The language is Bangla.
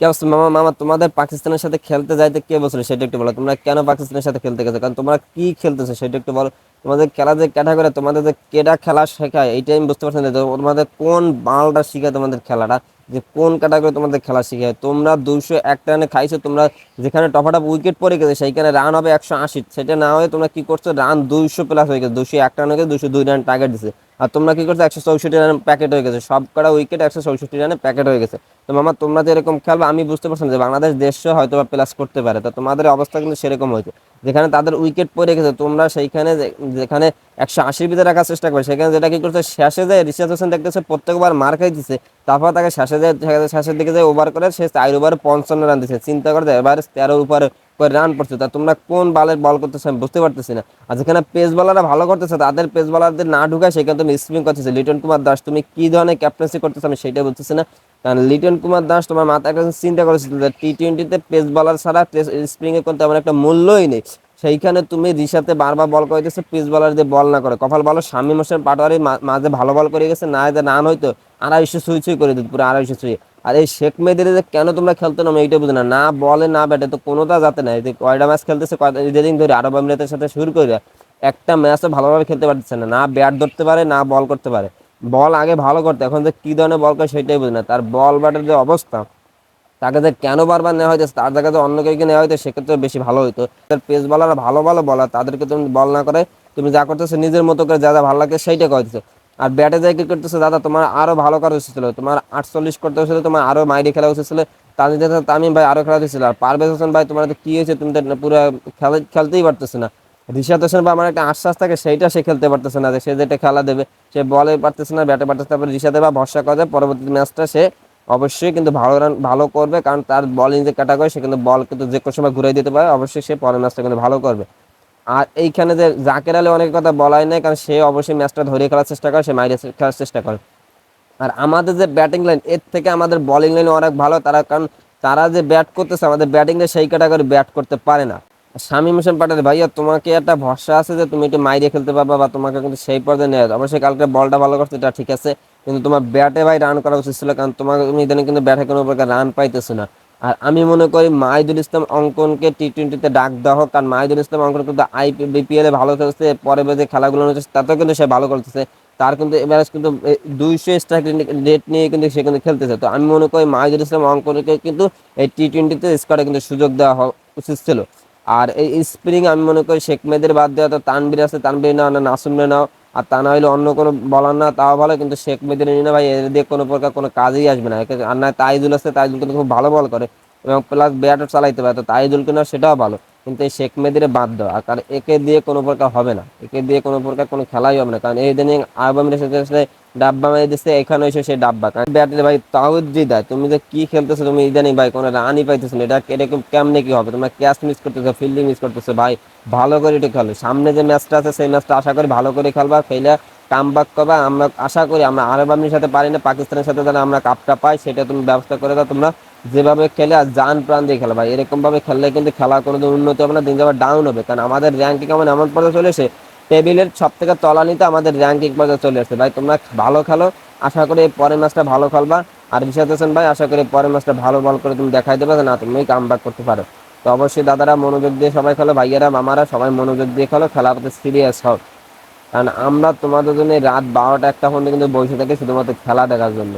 কি মামা মামা, তোমাদের পাকিস্তানের সাথে খেলতে যাইতে কে বলছিল সেটা একটু বলো। তোমরা কেন পাকিস্তানের সাথে খেলতে গেছো? কারণ তোমরা কি খেলতেছো সেটা একটু বলো। তোমাদের খেলা যে ক্যাটাগরি তোমাদের যে কেডা খেলা শেখায়, এইটাই আমি বুঝতে পারছি না তোমাদের কোন বালটা শিখায় তোমাদের খেলাটা। যে কোন ক্যাটাগরি তোমাদের খেলা শিখায় তোমরা দুইশো একটা রানে খাইছো, তোমরা যেখানে টপাটপ উইকেট পড়ে গেছে, সেইখানে রান হবে একশো আশি। সেটা না হয়ে তোমরা কি করছ? রান দুইশো প্লাস হয়ে গেছে দুশো এক রান হয়ে গেছে দুশো দুই রান টার্গেট দিছে। আর তোমরা কি করছ? একশো চৌষট্টি রান প্যাকেট হয়ে গেছে। সব কটা উইকেট একশো চৌষট্টি রানে প্যাকেট হয়ে গেছে। তো মামা, তোমরা যে এরকম খেলবে, আমি বুঝতে পারছি যে বাংলাদেশ দেশে হয়তো প্লাস করতে পারে। তো তোমাদের অবস্থা কিন্তু সেরকম হয়েছে। যেখানে তাদের উইকেট পড়ে গেছে, তোমরা সেইখানে যেখানে একশো আশির ভিতরে রাখার চেষ্টা করবে, সেখানে যেটা কি করছে, শেষে যায় রিশাদ হোসেন দেখতেছে, প্রত্যেকবার মার খাই দিচ্ছে তারপর তাকে শেষে যায় শেষের দিকে যায় ওভার করে, সে চার ওভারে পঞ্চান্ন রান দিচ্ছে চিন্তা করে এবার তেরো উপরে করে রান পড়ছে, তা তোমরা কোন বালের বল করতেছে আমি বুঝতে পারতেছি না। আর যেখানে পেস বলাররা ভালো করতেছে, তাদের পেস বলারদের না ঢুকায় সেখানে তুমি স্পিন করতেছে। লিটন কুমার দাস, তুমি কি ধরনের ক্যাপ্টেন্সি করতেছো আমি সেটা বুঝতেছি না। কারণ লিটন কুমার দাস তোমার মাথায় একটা চিন্তা করেছিল যে টি টোয়েন্টিতে পেস বলার ছাড়া স্প্রিং এ করতে আমার একটা মূল্যই নেই। সেইখানে তুমি রিসাতে বারবার বল করে দিচ্ছে পিস বলার দিয়ে বল না করে। কপাল ভালো, শামীম হোসেন পাটোয়ারি মাঝে ভালো বল করে গেছে, না এদের রান হয়তো আড়াইশো ছুঁই ছুঁই করে দিত, পুরো আড়াইশো ছুঁই। আর এই শেখ মেয়েদের কেন তোমরা খেলতে না এইটা বুঝি না। না বলে না ব্যাটে তো কোনোটা যাতে না যে কয়টা ম্যাচ খেলতেছে যেদিন ধরে আরব আমিরাতের সাথে শুরু করে, একটা ম্যাচও ভালোভাবে খেলতে পারতেছে না। না ব্যাট ধরতে পারে, না বল করতে পারে। বল আগে ভালো করতো, এখন যে কি ধরনের বল করে সেটাই বুঝি না। তার বল ব্যাটের যে অবস্থা, তাকে যে কেন বারবার নেওয়া হয়েছে, তার জায়গাতে অন্য কেউকে নেওয়া হয়তো সেক্ষেত্রে বেশি ভালো হতো তার পেস বলার ভালো ভালো বলার তাদেরকে তুমি বল না করে, তুমি যা করতেছো নিজের মতো করে, যা যা ভালো লাগে সেইটা করতেছো আর ব্যাটে যাই কি করতেছে, দাদা তোমার আরও ভালো করা উচিত ছিল। তোমার আটচল্লিশ করতে হয়েছিল, তোমার আরও মাইরি খেলা উচিত ছিল। তাদের তামিম ভাই আরও খেলা উচিত ছিল। আর পারভেজ হোসেন ভাই, তোমার কি হয়েছে, তুমি তো পুরো খেলা, খেলতেই পারতেছো না। ঋষাদ হোসেন বা আমার একটা আশ্বাস থাকে, সেইটা সে খেলতে পারতেছে না, যে সে যেটা খেলা দেবে, সে বলে পারতেছে না, ব্যাটে পারতেছে তারপরে ঋষাদে বা ভরসা করে পরবর্তী ম্যাচটা সে অবশ্যই কিন্তু ভালো রান, ভালো করবে, কারণ তার বলিং যে ক্যাটাগরি সে কিন্তু বল কিন্তু যে কোনো সময় ঘুরাই দিতে পারে, অবশ্যই সে পরের ম্যাচটা কিন্তু ভালো করবে। আর এইখানে যে জাকের আলী অনেক কথা বলাই নাই, কারণ সে অবশ্যই ম্যাচটা ধরে খেলার চেষ্টা করে, সে মাইরে খেলার চেষ্টা করে। আর আমাদের যে ব্যাটিং লাইন এর থেকে আমাদের বলিং লাইন অনেক ভালো, তারা, কারণ তারা যে ব্যাট করতেছে, আমাদের ব্যাটিংয়ে সেই ক্যাটাগরি ব্যাট করতে পারে না। শামীম হোসেন পাটেল ভাইয়া, তোমাকে একটা ভরসা আছে যে তুমি একটু মাইরে খেলতে পারবা বা তোমাকে কিন্তু সেই পর্যায়ে নেওয়া। অবশ্যই কালকে বলটা ভালো করছে, এটা ঠিক আছে। কিন্তু তোমার ব্যাটে ভাই রান করা উচিত ছিল, কারণ তোমাকে তুমি ইদানিং কিন্তু ব্যাটে কোনো প্রকার রান পাইতেছো না। আর আমি মনে করি মাহিদুল ইসলাম অঙ্কনকে টি টোয়েন্টিতে ডাক দেওয়া হোক, কারণ মাহিদুল ইসলাম অঙ্কন কিন্তু আই বিপিএলে ভালো খেলছে, পরে যে খেলাগুলো হচ্ছে তাতেও কিন্তু সে ভালো করতেছে। তার কিন্তু এবার কিন্তু দুইশো স্ট্রাইক রেট নিয়ে কিন্তু সে কিন্তু খেলতেছে। তো আমি মনে করি মাহিদুল ইসলাম অঙ্কনকে কিন্তু এই টি টোয়েন্টিতে স্কোয়াডে কিন্তু সুযোগ দেওয়া উচিত ছিল। আর এই স্প্রিং আমি মনে করি শেখ মেয়েদের বাদ দেওয়া তো তানবির আছে তানবির নাও, না নাসুমরে নাও। আর তা না হলে অন্য কোনো বলার না, তাও ভালো, কিন্তু শেখ মেয়েদের নিয়ে না ভাই, এদের দিয়ে কোনো প্রকার কোনো কাজেই আসবে না। আর না, তাইজুল আছে, তাইজুল কিন্তু খুব ভালো বল করে। এবং প্লাস ব্যাটও চালাইতে পারে। তো তাইজুলকে না সেটাও ভালো। কিন্তু এই শেখ মেদিরে বাদ দেওয়া। কারণ একে দিয়ে কোনো প্রকার হবে না। একে দিয়ে কোনো প্রকার কোনো খেলাই হবে না। কারণ এই দিনে আরব আমিরের সাথে ডাব্বা মেরে দিচ্ছে এখানে এসে সেই ডাব্বা। কারণ ব্যাটে ভাই দেয়। তুমি যে কি খেলতেছো, তুমি ইদানিং ভাই কোনো রানই পাইতেছো না। এটা এরকম কেমনে কি হবে? তোমার ক্যাচ মিস করতেছো ফিল্ডিং মিস করতেছো। ভাই ভালো করে এটা খেলো। সামনে যে ম্যাচটা আছে, সেই ম্যাচটা আশা করি ভালো করে খেলবা। খেলে কাম ব্যাক করবা, আমরা আশা করি আমরা আরব আমিরের সাথে পারি না, পাকিস্তানের সাথে যারা আমরা কাপটা পাই, সেটা তুমি ব্যবস্থা করে দাও, তোমরা যেভাবে খেলে আর জান প্রাণ দিয়ে খেলা ভাই। এরকম ভাবে খেললে কিন্তু খেলা কোনোদিন উন্নতি হবে না, দিন যাবার ডাউন হবে। কারণ আমাদের র্যাঙ্কিং কেমন? এমন পর্যায়ে চলে এসে টেবিলের সব থেকে তলানিতে আমাদের র্যাঙ্কিং পর্যায়ে চলে আসছে ভাই, তোমরা ভালো খেলো, আশা করি এই পরের ম্যাচটা ভালো খেলবা। আর বিশাদ হোসেন ভাই, আশা করি পরের ম্যাচটা ভালো বল করে তুমি দেখাই দেবে, না তুমি কাম করতে পারো। তো অবশ্যই দাদারা মনোযোগ দিয়ে সবাই খেলো, ভাইয়েরা, মামারা সবাই মনোযোগ দিয়ে খেলো খেলা সিরিয়াস হও। কারণ আমরা তোমাদের জন্য রাত বারোটা একটা পর্যন্ত কিন্তু বসে থাকি শুধুমাত্র খেলা দেখার জন্য।